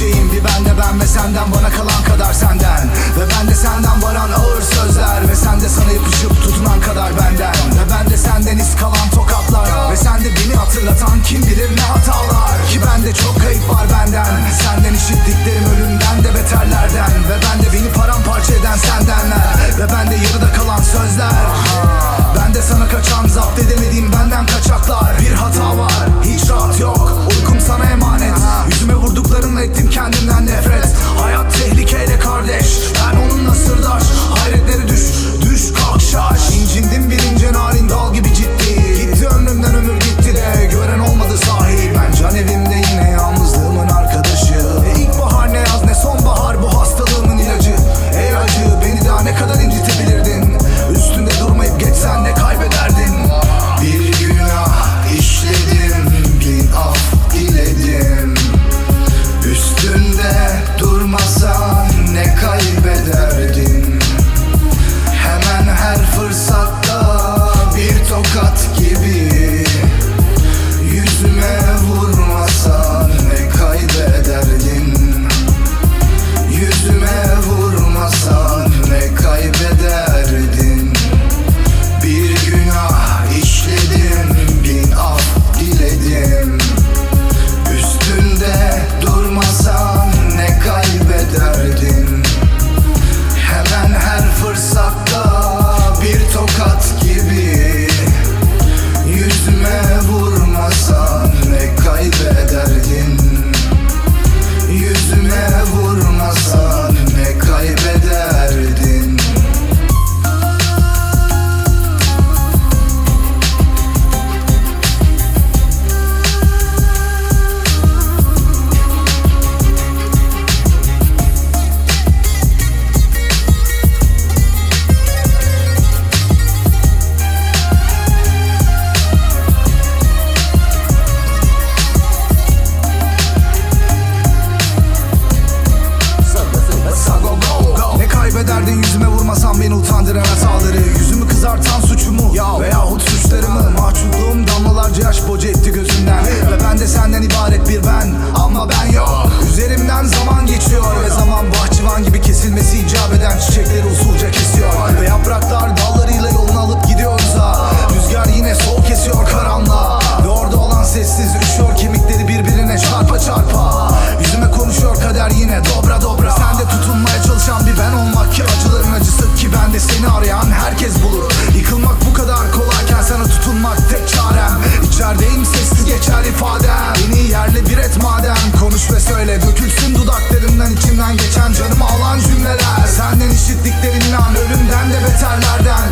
şeyim bir bende ben ve senden bana kalan kadar senden. Ve ben de senden varan ağır sözler. Ve sen de sana yapışıp tutunan kadar benden. Ve ben de senden iz kalan tokatlar Ve sen de beni hatırlatan kim bilir ne hatalar. Ki bende çok kayıp var benden. Senden işittiklerim ölümden de beterlerden. Ve ben de beni paramparça eden sendenler Ve ben de yarıda kalan sözler. Ben Nerede yüzüme vurmasan beni utandıran hataları. Yüzümü kızartan suçumu ya veyahut suçlarımı? Mahcupluğum damlalarca yaş boca etti gözümden. Ve ben de senden ibaret bir ben. Ama ben yok. Üzerimden zaman et madem. Konuş ve söyle dökülsün dudaklarımdan içimden geçen Canımı alan cümleler. Senden işittiklerinle ölümden de beterlerden.